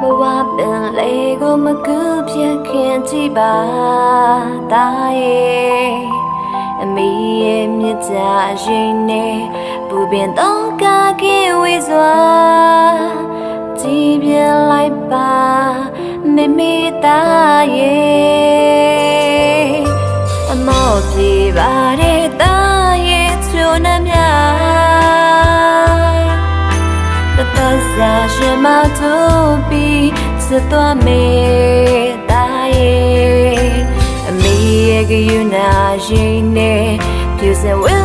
ဘဝပင်လေးကိုမကူပြခင်ကြည့်ပါတာရဲ့အမေရဲ့မြတ်ကြရင်နေပူပင်တော့ကကေဝေစွာကြည်ပြလိုက်ပါမေမေတာရဲ့အမောပြေပါတယ် မတူပြီးစသွားမေတာရဲ့အမေရဲ့ကယူနာရင်နဲ့ပြစဝဲ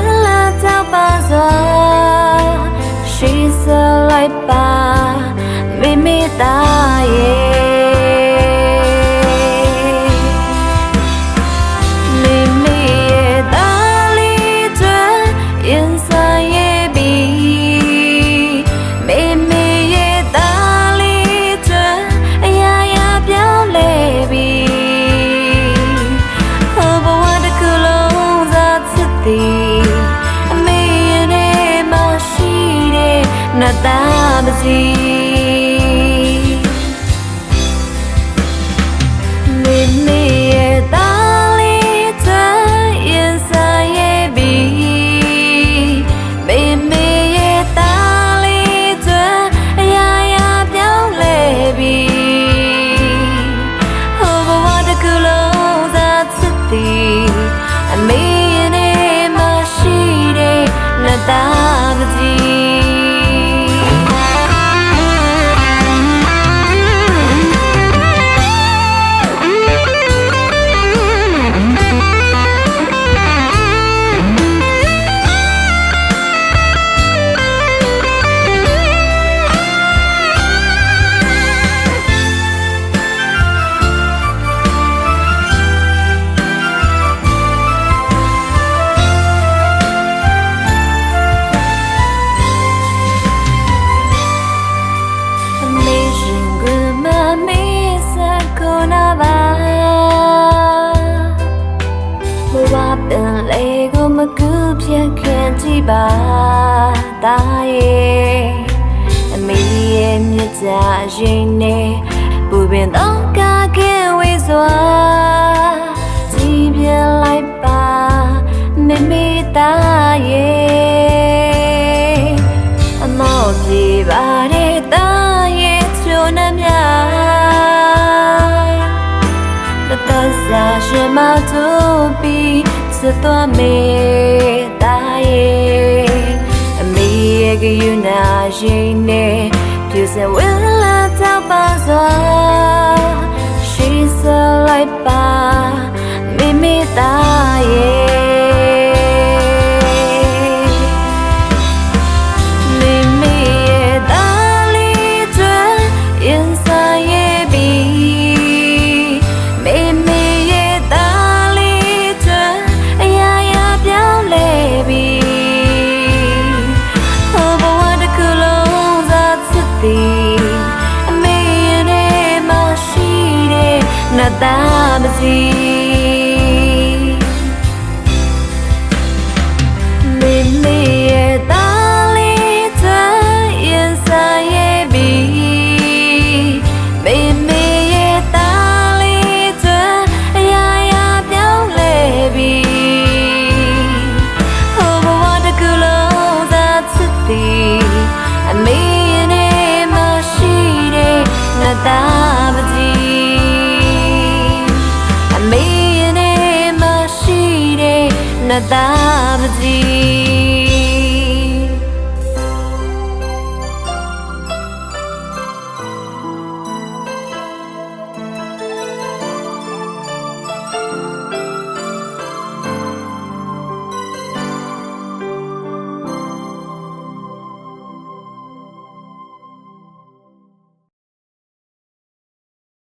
နတ် ပါတာရဲ့အမေရဲ့မြစ်တာရင်နဲ့ပူပင်တော့ကကင်းဝေးစွာကြည်ပြလိုက်ပါမေမေတာရဲ့အမောပြေပါတဲ့တာရဲ့ချိုးနှမြတတဆာရှိမတူပြီးစသွားမေ ရင်နဲ့ပြစဝဲလာတော့ပါစွာရှိစလိုက်ပါမေမေတာ သား မေရဲ့